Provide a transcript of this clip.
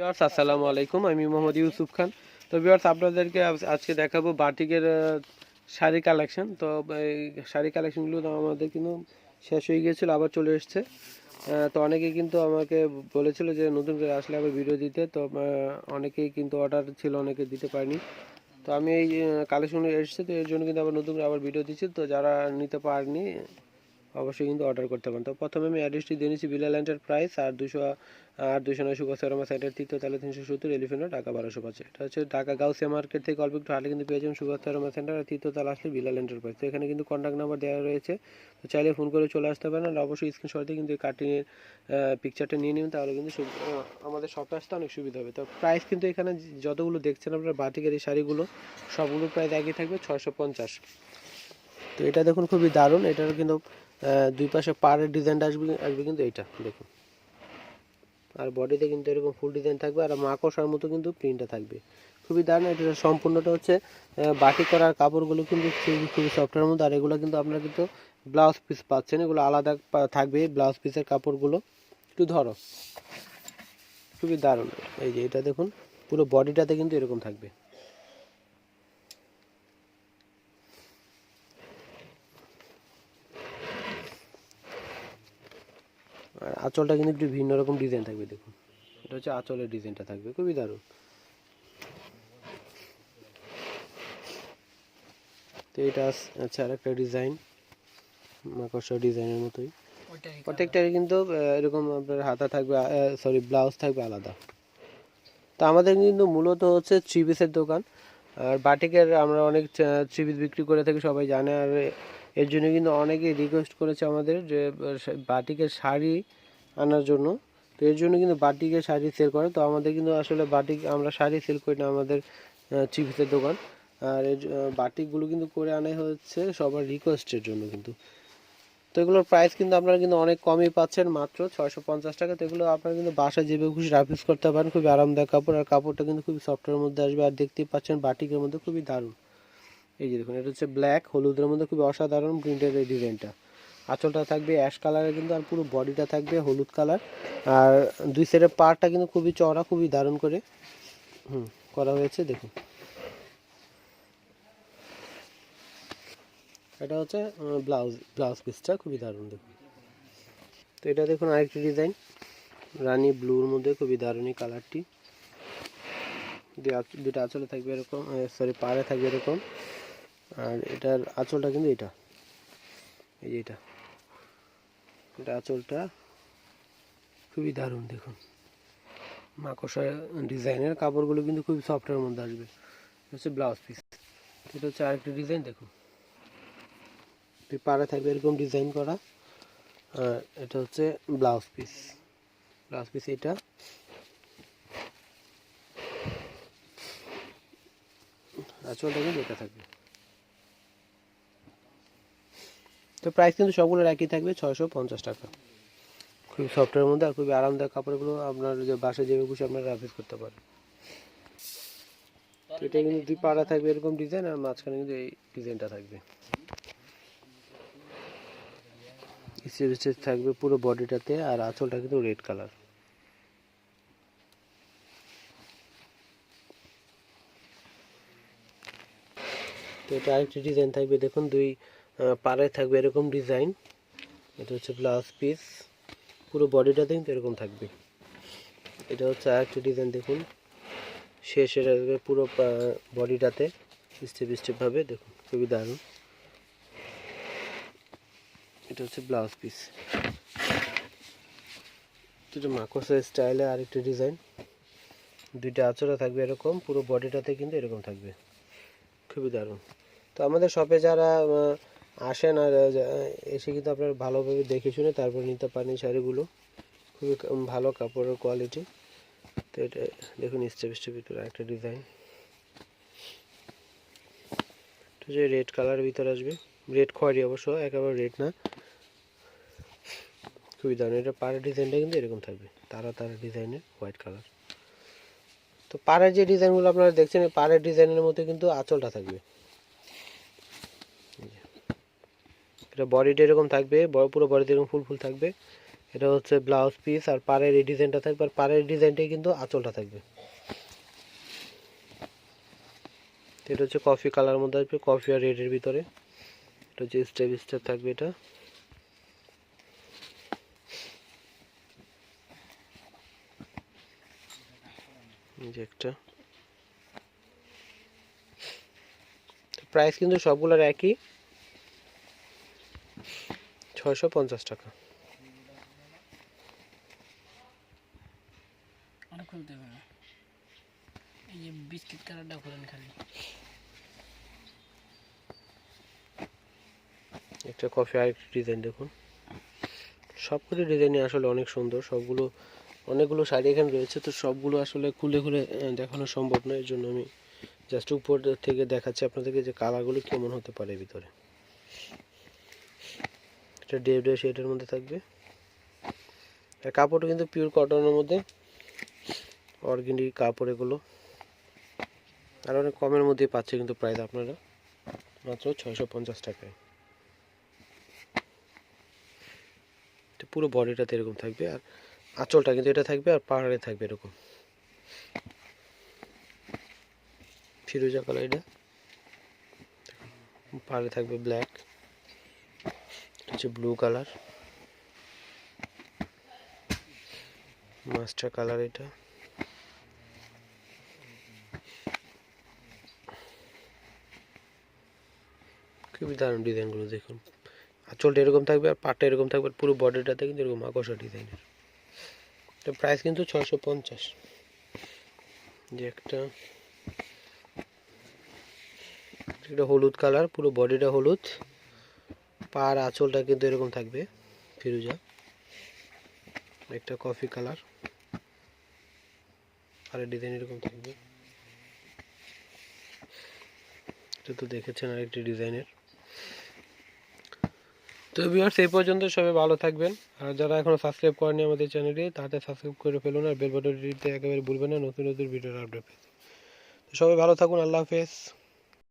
Viewers আসসালামু আলাইকুম। আমি মোহাম্মদ ইউসুফ খান। তো ভিউয়ার্স আপনাদেরকে আজ- আজকে দেখাবো বাটিকের শাড়ি কালেকশন তো, এই শাড়ি কালেকশনগুলো আমাদের কিন্তু শেষ হয়ে গিয়েছিল, আবার চলে এসছে। তো অনেকে কিন্তু আমাকে বলেছিল যে নতুন করে আসলে আবার ভিডিও দিতে। তো অনেকেই কিন্তু অর্ডার ছিল, অনেকে দিতে পারেনি। তো আমি এই কালেকশন এসেছে, তো এর জন্য কিন্তু আবার নতুন করে আবার ভিডিও দিচ্ছি। তো যারা নিতে পারেনি অবশ্যই কিন্তু অর্ডার করতে পারেন। তো প্রথমে আমি অ্যাড্রেসটি দিয়ে নিচ্ছি বিলাল এন্টারপ্রাইজ আর দুশো আর দুশো নয় সুগাসারমা সাইডের তৃতীয় তালে তিনশো সত্তর এলিফেন্ট টাকা বারোশো পাঁচ। এটা হচ্ছে ঢাকা গাউসিয়া মার্কেট থেকে অল্প একটু হালে কিন্তু পেয়ে যাবেন সুগাসারমা সেন্টার আর তৃতীয় তালা আসলে বিলাল এন্টারপ্রাইজ তো এখানে কিন্তু কন্ট্যাক্ট নাম্বার দেওয়া রয়েছে। তো চাইলে ফোন করে চলে আসতে পারেন, আর অবশ্যই স্ক্রিনশট কিন্তু এই কাটিংয়ের পিকচারটা নিয়ে নেবেন, তাহলে কিন্তু আমাদের শপে আসতে অনেক সুবিধা হবে। তো প্রাইস কিন্তু এখানে যতগুলো দেখছেন আপনার, বাটিকের এই শাড়িগুলো, সবগুলো প্রাইস একই থাকবে ছয়শো পঞ্চাশ। তো এটা দেখুন খুবই দারুণ। এটার কিন্তু দুই পাশে পাড়ের ডিজাইনটা আসবে আসবে কিন্তু এইটা, দেখুন। আর বডিতে কিন্তু এরকম ফুল ডিজাইন থাকবে, আর মাকড়সার মতো কিন্তু প্রিন্টটা থাকবে। খুবই দারুণ, এটা সম্পূর্ণটা হচ্ছে বাটি করার কাপড়গুলো কিন্তু খুবই সফটের মধ্যে, আর এগুলো কিন্তু আপনারা কিন্তু ব্লাউজ পিস পাচ্ছেন, এগুলো আলাদা থাকবে ব্লাউজ পিসের কাপড়গুলো। একটু ধরো। খুবই দারুণ, এই যে এটা দেখুন, পুরো বডিটাতে কিন্তু এরকম থাকবে। আঁচলটা কিন্তু একটু ভিন্ন রকম ডিজাইন থাকবে দেখুন। এটা হচ্ছে আঁচলের ডিজাইনটা থাকবে খুবই দারুণ। তো এটা আচ্ছা আর একটা ডিজাইন মাকড়সা ডিজাইনের মতোই প্রত্যেকটারই কিন্তু এরকম আপনার হাতা থাকবে সরি ব্লাউজ থাকবে আলাদা। তো আমাদের কিন্তু মূলত হচ্ছে থ্রি পিসের দোকান। আর বাটিকের আমরা অনেক থ্রি পিস বিক্রি করে থাকি সবাই জানে। আর এর জন্য কিন্তু অনেকেই রিকোয়েস্ট করেছে আমাদের যে বাটিকের শাড়ি আনার জন্য। তো এর জন্য কিন্তু বাটিকের শাড়ি সেল করে। তো আমাদের কিন্তু আসলে বাটিক, আমরা শাড়ি সেল করি না আমাদের থ্রি পিসের দোকান। আর এর বাটিকগুলো কিন্তু করে আনাই হচ্ছে সবার রিকোয়েস্টের জন্য কিন্তু। তো এগুলোর প্রাইস কিন্তু আপনারা কিন্তু অনেক কমই পাচ্ছেন মাত্র ছয়শো পঞ্চাশ টাকা। তো এগুলো আপনারা কিন্তু বাসায় যেভাবে খুশি রাফিস করতে পারেন, খুবই আরামদায়ক কাপড়। আর কাপড়টা কিন্তু খুবই সফটের মধ্যে আসবে। আর দেখতেই পাচ্ছেন বাটিকের মধ্যে খুবই দারুণ। এই যে দেখুন, এটা হচ্ছে ব্ল্যাক হলুদের মধ্যে খুবই অসাধারণ প্রিন্টের এই ডিজাইনটা আঁচলটা থাকবে অ্যাশ কালারের কিন্তু আর পুরো বডিটা থাকবে হলুদ কালার আর দুই সাইডের পাড়টা কিন্তু খুবই চড়া খুবই দারুণ করে, হুম, করা হয়েছে, দেখুন। এটা হচ্ছে ব্লাউজ ব্লাউজ পিসটা খুবই দারুণ, দেখুন। তো এটা দেখুন আরেকটি ডিজাইন রানী ব্লুর মধ্যে খুবই দারুণ এই কালারটি দুটা আঁচলে থাকবে এরকম সরি পাড়ে থাকবে এরকম। আর এটার আঁচলটা কিন্তু এটা, এই যে এটা। এটা আঁচলটা খুবই দারুণ, দেখুন। মাকড়সা ডিজাইনের কাপড়গুলো কিন্তু খুবই সফটের মধ্যে আসবে। হচ্ছে ব্লাউজ পিস এটা হচ্ছে আরেকটি ডিজাইন, দেখুন। পাড়ে থাকবে এরকম ডিজাইন করা। আর এটা হচ্ছে ব্লাউজ পিস ব্লাউজ পিস এটা। আঁচলটা কিন্তু এটা থাকবে। তো প্রাইস কিন্তু সবগুলোর একই থাকবে ছয়শো পঞ্চাশ টাকা। খুবই সফটের মধ্যে আর খুবই আরামদায়ক কাপড়গুলো আপনার যে বাসায় যেভাবে খুশি আপনারা রাফিস করতে পারেন। এটা কিন্তু দুই পাড়া থাকবে এরকম ডিজাইন আর মাঝখানে কিন্তু এই ডিজাইনটা থাকবে। থাকবে পুরো বডিটাতে আর আঁচলটা কিন্তু রেড কালার তো এটা আরেকটি ডিজাইন থাকবে দেখুন দুই পাড়ায় থাকবে এরকম ডিজাইন এটা হচ্ছে ব্লাউজ পিস পুরো বডিটাতে কিন্তু এরকম থাকবে। এটা হচ্ছে আরেকটি ডিজাইন দেখুন। শেষের আসবে পুরো বডিটাতে স্টেপ স্টেপভাবে দেখুন, খুবই দারুণ। এটা হচ্ছে ব্লাউজ পিস এটা মাকড়সা স্টাইলে আরেকটি ডিজাইন দুইটা আঁচড়া থাকবে এরকম, পুরো বডিটাতে কিন্তু এরকম থাকবে। খুবই দারুণ। তো আমাদের শপে যারা আসেন আর এসে কিন্তু আপনারা ভালোভাবে দেখে শুনে তারপর নিতে পারেন শাড়িগুলো। খুবই ভালো কাপড়ের কোয়ালিটি তো এটা দেখুন স্টেপ স্টেপ ভিতরে একটা ডিজাইন এটা যে রেড কালারের ভিতরে আসবে। রেড খয়েরি অবশ্য, একেবারে রেড না। খুবই দারুণ। এটা পাড়ের ডিজাইনটা কিন্তু এরকম থাকবে, তারা তারা ডিজাইনের হোয়াইট কালার তো পাড়ের যে ডিজাইনগুলো আপনারা দেখছেন, এই পাড়ের ডিজাইনের মধ্যে কিন্তু আঁচলটা থাকবে এই যে। এটা বডিটা এরকম থাকবে পুরো বডিতে এরকম ফুল ফুল থাকবে। এটা হচ্ছে ব্লাউজ পিস আর পাড়ের এই ডিজাইনটা থাকবে আর পাড়ের ডিজাইনটাই কিন্তু আঁচলটা থাকবে। এটা হচ্ছে কফি কালার মধ্যে আসবে কফি আর রেডের ভিতরে। এটা হচ্ছে স্টেপ স্টেপ থাকবে এটা। যে একটা। প্রাইস কিন্তু সবগুলোর একই। ছয়শো পঞ্চাশ টাকা। খুলতে হবে। এই যে বিস্কিট কালারটা খুলেন খালি। একটা কফি আর একটা ডিজাইন দেখুন। সবগুলো ডিজাইনই আসলে অনেক সুন্দর। সবগুলো অনেকগুলো শাড়ি এখানে রয়েছে তো সবগুলো আসলে খুলে খুলে দেখানো সম্ভব নয়। এর জন্য আমি জাস্ট উপর থেকে দেখাচ্ছি আপনাদেরকে যে কালারগুলো কেমন হতে পারে ভিতরে। এটা ডে ডে শেডের মধ্যে থাকবে। আর কাপড়টা কিন্তু পিওর কটনের মধ্যে। অর্গেনিক কাপড় এগুলো। আর অনেক কমের মধ্যে পাচ্ছে কিন্তু প্রাইস আপনারা। মাত্র ছয়শো পঞ্চাশ টাকায়। পুরো বডিটাতে এরকম থাকবে। আর আঁচলটা কিন্তু এটা থাকবে আর পাহাড়ে থাকবে এরকম। ফিরোজা কালার এটা। পাহাড়ে থাকবে ব্ল্যাক হচ্ছে ব্লু কালার মাস্টার কালার এটা। খুবই দারুণ ডিজাইনগুলো দেখুন। আঁচলটা এরকম থাকবে আর পাটটা এরকম থাকবে পুরো বডিটাতে কিন্তু এরকম আকর্ষণ ডিজাইনের তো প্রাইস কিন্তু ছশো পঞ্চাশ। যে একটা এটা হলুদ কালার পুরো বডিটা হলুদ। পা আর আঁচলটা কিন্তু এরকম থাকবে, ফিরুজা। একটা কফি কালার আর ডিজাইন এরকম থাকবে। এটা তো দেখেছেন আরেকটি ডিজাইনের তো ভিউয়ার্স এই পর্যন্ত সবাই ভালো থাকবেন। আর যারা এখনও সাবস্ক্রাইব করেনি আমাদের চ্যানেলটি তাতে সাবস্ক্রাইব করে ফেলুন আর বেল একেবারে ভুলবেন না, নতুন নতুন ভিডিওর আপডেট পেতে। তো সবাই ভালো থাকুন, আল্লাহ হাফেজ।